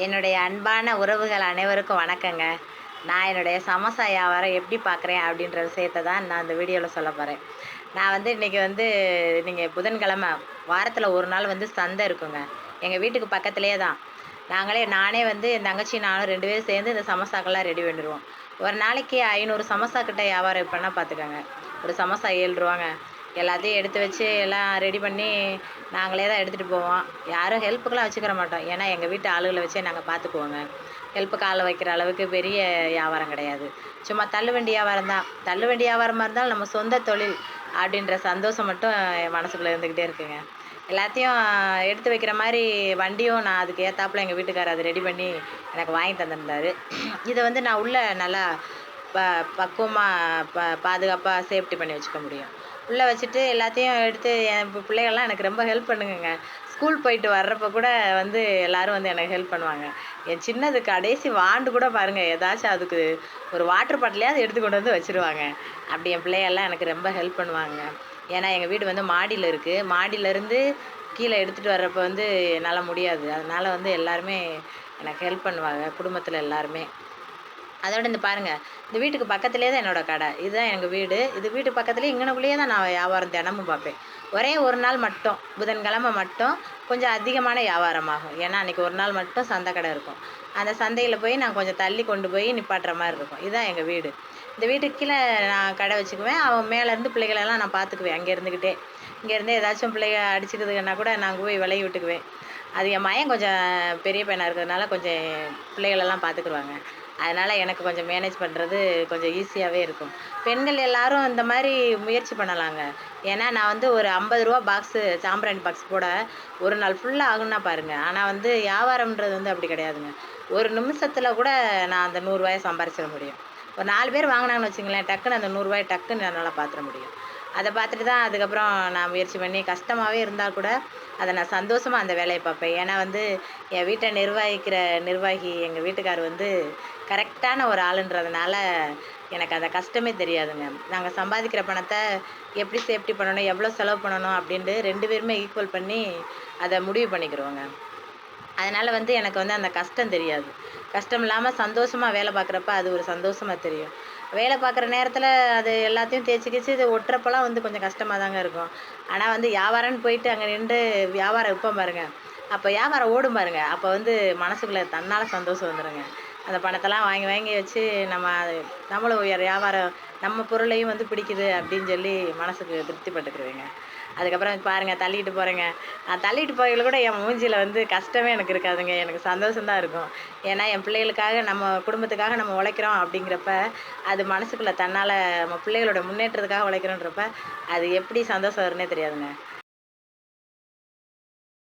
என்னுடைய அன்பான உறவுகள் அனைவருக்கும் வணக்கங்க. நான் என்னுடைய சமோசா வியாபாரம் எப்படி பார்க்குறேன் அப்படின்ற விஷயத்த தான் நான் இந்த வீடியோவில் சொல்ல போகிறேன் நான் வந்து இன்றைக்கி வந்து நீங்கள் புதன்கிழமை வாரத்தில் ஒரு நாள் வந்து சந்தை இருக்குங்க. எங்கள் வீட்டுக்கு பக்கத்துலேயே தான். நாங்களே நானே வந்து என் தங்கச்சி நானும் ரெண்டு பேரும் சேர்ந்து இந்த சமோசாக்கெல்லாம் ரெடி பண்ணிடுவோம். ஒரு நாளைக்கு ஐநூறு சமோசா கிட்ட வியாபாரம் பண்ணால் பார்த்துக்கோங்க. ஒரு சமோசா ஏழு ரூபாங்க. எல்லாத்தையும் எடுத்து வச்சு எல்லாம் ரெடி பண்ணி நாங்களே தான் எடுத்துகிட்டு போவோம். யாரும் ஹெல்ப்புக்கெலாம் வச்சுக்கிற மாட்டோம். ஏன்னா எங்கள் வீட்டு ஆளுகளை வச்சே நாங்கள் பார்த்துக்குவோங்க ஹெல்ப்புக்கு ஆள் வைக்கிற அளவுக்கு பெரிய வியாபாரம் கிடையாது. சும்மா தள்ளுவண்டி வியாபாரம் தான். தள்ளுவண்டி வியாபாரமாக இருந்தாலும் நம்ம சொந்த தொழில் அப்படின்ற சந்தோஷம் மட்டும் என் மனசுக்குள்ளே இருந்துக்கிட்டே இருக்குங்க. எல்லாத்தையும் எடுத்து வைக்கிற மாதிரி வண்டியும் நான் அதுக்கு ஏற்றாப்புல எங்கள் வீட்டுக்காரர் அதை ரெடி பண்ணி எனக்கு வாங்கி தந்திருந்தார். இதை வந்து நான் உள்ளே நல்லா ப பக்குவமாக ப பாதுகாப்பாக சேஃப்டி பண்ணி வச்சுக்க முடியும். உள்ளே வச்சுட்டு எல்லாத்தையும் எடுத்து என் பிள்ளைகள்லாம் எனக்கு ரொம்ப ஹெல்ப் பண்ணுங்கங்க. ஸ்கூல் போயிட்டு வர்றப்ப கூட வந்து எல்லாரும் வந்து எனக்கு ஹெல்ப் பண்ணுவாங்க. என் சின்னது கடைசி வாண்டு கூட பாருங்கள் ஏதாச்சும் அதுக்கு ஒரு வாட்டர் பாட்டிலையாவது எடுத்து கொண்டு வந்து வச்சுருவாங்க. அப்படி என் பிள்ளைகள்லாம் எனக்கு ரொம்ப ஹெல்ப் பண்ணுவாங்க. ஏன்னா எங்கள் வீடு வந்து மாடியில் இருக்குது மாடியிலேருந்து கீழே எடுத்துகிட்டு வர்றப்ப வந்து என்னால் முடியாது. அதனால் வந்து எல்லாருமே எனக்கு ஹெல்ப் பண்ணுவாங்க. குடும்பத்தில் எல்லாருமே. அதோட இந்த பாருங்கள் இந்த வீட்டுக்கு பக்கத்துலேயே தான் என்னோடய கடை. இதுதான் எங்கள் வீடு. இது வீட்டு பக்கத்துலேயே இங்கனக்குள்ளேயே தான் நான் வியாபாரம் தினமும் பார்ப்பேன். ஒரே ஒரு நாள் மட்டும் புதன்கிழமை மட்டும் கொஞ்சம் அதிகமான வியாபாரமாகும் ஏன்னா அன்றைக்கி ஒரு நாள் மட்டும் சந்தை கடை இருக்கும். அந்த சந்தையில் போய் நான் கொஞ்சம் தள்ளி கொண்டு போய் நிப்பாட்டுற மாதிரி இருக்கும். இதுதான் எங்கள் வீடு. இந்த வீட்டுக்கு கீழே நான் கடை வச்சுக்குவேன். அவன் மேலேருந்து பிள்ளைகளெல்லாம் நான் பார்த்துக்குவேன். அங்கே இருந்துக்கிட்டே. இங்கேருந்து ஏதாச்சும் பிள்ளைங்க அடிச்சுக்குதுன்னா கூட நாங்கள் போய் விளைய விட்டுக்குவேன். அது என் மயம் கொஞ்சம் பெரிய பையனாக இருக்கிறதுனால கொஞ்சம் பிள்ளைகளெல்லாம் பார்த்துக்குருவாங்க. அதனால் எனக்கு கொஞ்சம் மேனேஜ் பண்ணுறது கொஞ்சம் ஈஸியாகவே இருக்கும். பெண்கள் எல்லாரும் இந்த மாதிரி முயற்சி பண்ணலாங்க. ஏன்னா நான் வந்து ஒரு ஐம்பது ரூபா பாக்ஸு சாம்பிராணி பாக்ஸ் போட ஒரு நாள் ஃபுல்லாக ஆகும்னா பாருங்கள் ஆனால் வந்து வியாபாரம்ன்றது வந்து அப்படி கிடையாதுங்க. ஒரு நிமிஷத்தில் கூட நான் அந்த நூறுரூவாயை சம்பாரிச்சிட முடியும். ஒரு நாலு பேர் வாங்கினாங்கன்னு வச்சுங்களேன் டக்குன்னு அந்த நூறுரூவாயை டக்குன்னு என்னால் பார்த்துட முடியும். அதை பார்த்துட்டு தான் அதுக்கப்புறம் நான் முயற்சி பண்ணி கஷ்டமாகவே இருந்தால் கூட அதை நான் சந்தோஷமாக அந்த வேலையை பார்ப்பேன். ஏன்னா வந்து என் வீட்டை நிர்வகிக்கிற நிர்வாகி எங்கள் வீட்டுக்கார் வந்து கரெக்டான ஒரு ஆளுன்றதுனால எனக்கு அந்த கஷ்டமே தெரியாதுங்க. நாங்கள் சம்பாதிக்கிற பணத்தை எப்படி சேஃப்டி பண்ணணும் எவ்வளோ செலவு பண்ணணும் அப்படின்ட்டு ரெண்டு பேருமே ஈக்குவல் பண்ணி அதை முடிவு பண்ணிக்கிறோங்க அதனால் வந்து எனக்கு வந்து அந்த கஷ்டம் தெரியாது. கஷ்டம் இல்லாமல் சந்தோஷமாக வேலை பார்க்குறப்ப அது ஒரு சந்தோஷமாக தெரியும். வேலை பார்க்குற நேரத்தில் அது எல்லாத்தையும் தேய்ச்சி கிச்சு இது ஒட்டுறப்பெல்லாம் வந்து கொஞ்சம் கஷ்டமாக தாங்க இருக்கும். ஆனால் வந்து வியாபாரம்னு போயிட்டு அங்கே நின்று வியாபாரம் விற்போம் பாருங்கள் அப்போ வியாபாரம் ஓடும் பாருங்கள் அப்போ வந்து மனசுக்குள்ளே தன்னால் சந்தோஷம் வந்துடுங்க அந்த பணத்தெல்லாம் வாங்கி வாங்கி வச்சு நம்ம அது நம்மளும் உயர் வியாபாரம் நம்ம பொருளையும் வந்து பிடிக்குது அப்படின்னு சொல்லி மனசுக்கு திருப்திப்பட்டுக்குருவேங்க. அதுக்கப்புறம் பாருங்கள் தள்ளிட்டு போகிறேங்க நான் தள்ளிட்டு போகையில் கூட என் மூஞ்சியில் வந்து கஷ்டமே எனக்கு இருக்காதுங்க. எனக்கு சந்தோஷம்தான் இருக்கும். ஏன்னா என் பிள்ளைகளுக்காக நம்ம குடும்பத்துக்காக நம்ம உழைக்கிறோம் அப்படிங்கிறப்ப அது மனசுக்குள்ளே தன்னால் நம்ம பிள்ளைகளோட முன்னேற்றத்துக்காக உழைக்கிறோன்றப்ப அது எப்படி சந்தோஷம் வரும்னே தெரியாதுங்க.